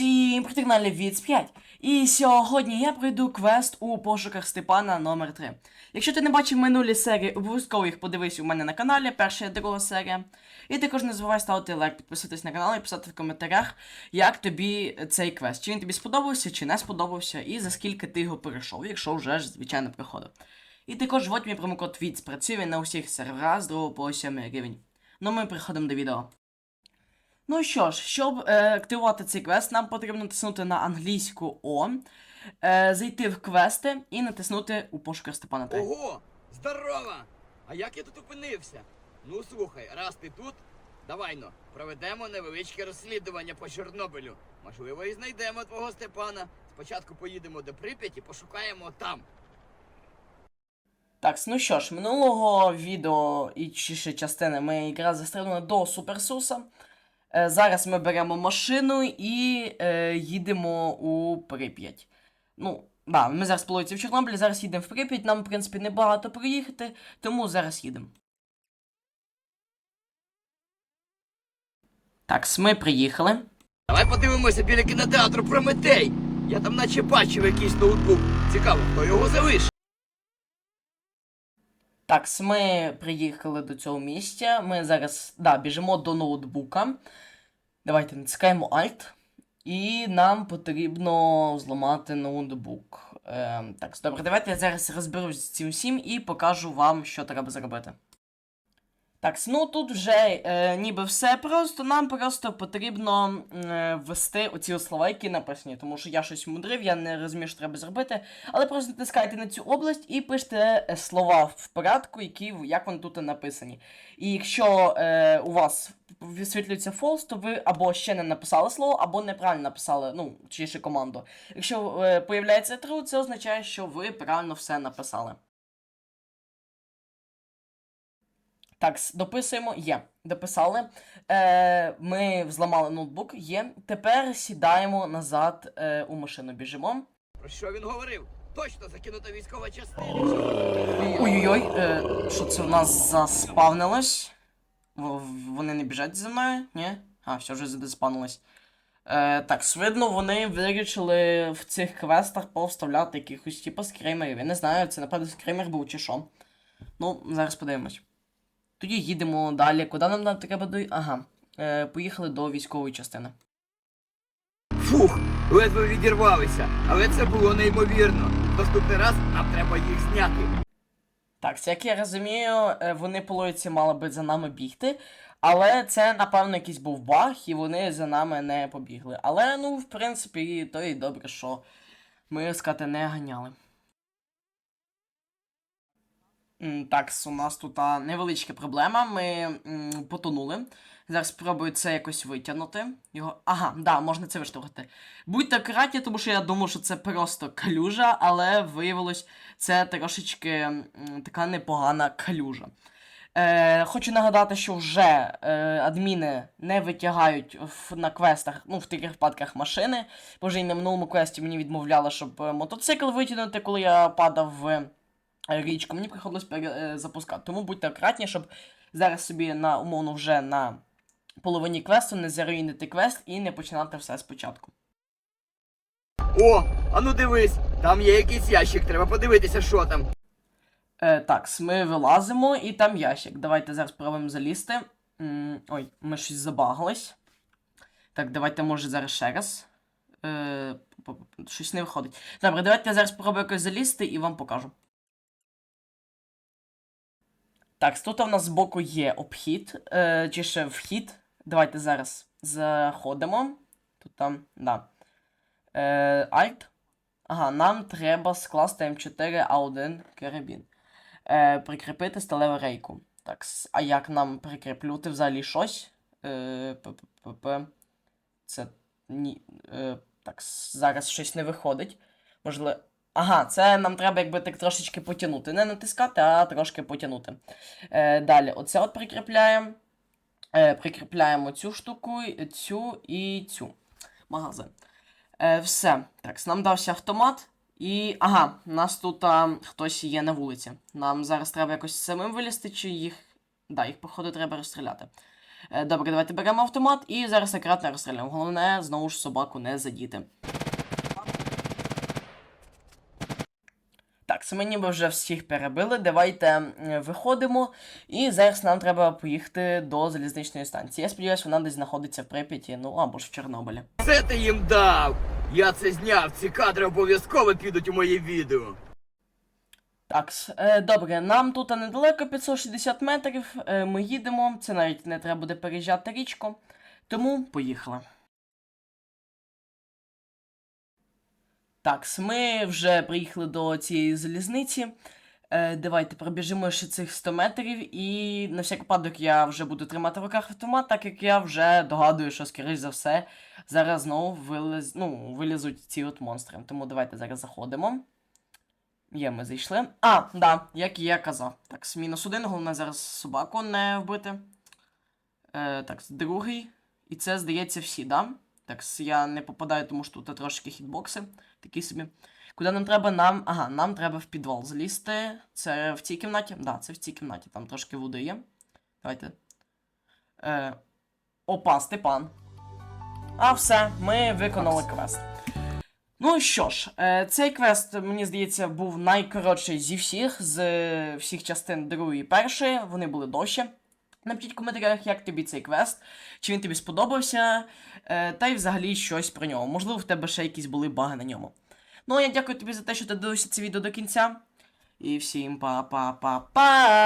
Всім привіт, на Левіц 5. І сьогодні я пройду квест у пошуках Степана номер 3 Якщо ти не бачив минулі серії, обов'язково їх подивись у мене на каналі, перша і друга серія. І також не забувай ставити лайк, підписатись на канал і писати в коментарях, як тобі цей квест. Чи він тобі сподобався, чи не сподобався, і за скільки ти його перейшов, якщо вже ж, звичайно, проходив. І також вводь мій промокод ВІЦ працює на усіх серверах з 2 по 7 рівень. Ну ми переходимо до відео. Ну що ж, щоб е, активувати цей квест, нам потрібно натиснути на англійську О, е, зайти в квести і натиснути у пошуках Степана 3. Ого! Здорово! А як я тут опинився? Ну слухай, раз ти тут, давай но, проведемо невеличке розслідування по Чорнобилю. Можливо, і знайдемо твого Степана. Спочатку поїдемо до Прип'яті, пошукаємо там. Так, ну що ж, минулого відео і ще частини ми якраз застрелили до Суперсуса. Е, зараз ми беремо машину і е, їдемо у Прип'ять. Ну, да, ми зараз плавається в Чорнобилі, зараз їдемо в Прип'ять, нам, в принципі, небагато проїхати, тому зараз їдемо. Так, ми приїхали. Давай подивимося біля кінотеатру Прометей. Я там наче бачив якийсь ноутбук. Цікаво, хто його залишив. Так, ми приїхали до цього місця. Ми зараз да, біжимо до ноутбука. Давайте натискаємо Alt. І нам потрібно зламати ноутбук. Ем, так, добре, давайте я зараз розберусь з цим всім і покажу вам, що треба зробити. Так, ну тут вже е, ніби все просто. Нам просто потрібно е, ввести оці слова, які написані, тому що я щось мудрив, я не розумію, що треба зробити. Але просто натискайте на цю область і пишете е, слова в порядку, які як вони тут написані. І якщо е, у вас висвітлюється false, то ви або ще не написали слово, або неправильно написали, ну, чи ще команду. Якщо е, появляється true, це означає, що ви правильно все написали. Так, дописуємо. Є. Дописали. Е, ми взламали ноутбук. Є. Тепер сідаємо назад е, у машину. Біжимо. Про що він говорив? Точно закинута військова частина. Ой-ой-ой, е, що це у нас заспавнилось? Вони не біжать за мною? Ні? А, все вже заспавнилось. Е, так, видно, вони вирішили в цих квестах повставляти якихось типу скримерів. Я не знаю, це напевно скример був чи що. Ну, зараз подивимось. Тоді їдемо далі. Куди нам нам треба до. Ага. Е, поїхали до військової частини. Фух, ледве відірвалися, але це було неймовірно. Наступний раз нам треба їх зняти. Так, як я розумію, е, вони по мали би за нами бігти, але це, напевно, якийсь був баг, і вони за нами не побігли. Але, ну, в принципі, то і добре, що ми скати не ганяли. М, Так, у нас тут невеличка проблема. Ми потонули. Зараз спробую це якось витягнути. Його. Ага, да, можна це виштовхати. Будьте акуратні, тому що я думав, що це просто калюжа, але виявилось, це трошечки така непогана калюжа. Е, хочу нагадати, що вже е, адміни не витягають в, на квестах, ну, в таких випадках машини. Бо вже і на минулому квесті мені відмовляли, щоб е, мотоцикл витягнути, коли я падав в річку. Мені приходилось перезапускати. Тому будьте акуратні, щоб зараз собі на умовно вже на половині квесту не заруїнити квест і не починати все спочатку. О, а ну дивись, там є якийсь ящик, треба подивитися, що там. Е, так, ми вилазимо і там ящик. Давайте зараз спробуємо залізти. М, ой, ми щось забагались. Так, давайте, може, зараз ще раз. Е, щось не виходить. Добре, давайте я зараз спробую якось залізти і вам покажу. Так, тут у нас збоку є обхід, е, чи ще вхід. Давайте зараз заходимо. Тут там, да. Е, Alt. Ага, нам треба скласти М4А1 карабін. Е, прикріпити сталеву рейку. Так, а як нам прикріплювати взагалі щось? Е. Це ні. Е, так, зараз щось не виходить. Можливо. Ага, це нам треба якби так трошечки потягнути. Не натискати, а трошки потягнути. Е, далі, оце от прикріпляємо. Е, прикріпляємо цю штуку, цю і цю. Магазин. Е, все. Так, нам дався автомат. І. Ага, у нас тут а, хтось є на вулиці. Нам зараз треба якось самим вилізти, чи їх. Да, їх, походу, треба розстріляти. Е, добре, давайте беремо автомат і зараз акуратно розстріляємо. Головне, знову ж собаку не задіти. Так, це ми ніби вже всіх перебили. Давайте виходимо. І зараз нам треба поїхати до залізничної станції. Я сподіваюся, вона десь знаходиться в Прип'яті, ну або ж в Чорнобилі. Це ти їм дав! Я це зняв, ці кадри обов'язково підуть у моє відео. Так, е, добре, нам тут недалеко 560 метрів. Е, ми їдемо. Це навіть не треба буде переїжджати річку. Тому поїхали. Так, ми вже приїхали до цієї залізниці. Е, давайте пробіжимо ще цих 100 метрів, і на всяк випадок я вже буду тримати в руках автомат, так як я вже догадую, що, скоріш за все, зараз знову виліз, ну, вилізуть ці от монстри. Тому давайте зараз заходимо. Є, ми зайшли. А, да, як я казав. Так, мінус один, головне зараз собаку не вбити. Е, так, другий. І це, здається, всі, да? Так, я не попадаю, тому що тут трошки хітбокси. Такі собі. Куди нам треба? Нам. Ага, нам треба в підвал залізти. Це в цій кімнаті? Да, це в цій кімнаті. Там трошки води є. Давайте. Е, опа, Степан. А все, ми виконали квест. Ну що ж, е, цей квест, мені здається, був найкоротший зі всіх, з е, всіх частин другої і першої. Вони були довші. Напишіть в коментарях, як тобі цей квест, чи він тобі сподобався, е, та й взагалі щось про нього. Можливо, в тебе ще якісь були баги на ньому. Ну, а я дякую тобі за те, що ти дивився це відео до кінця. І всім па-па-па-па!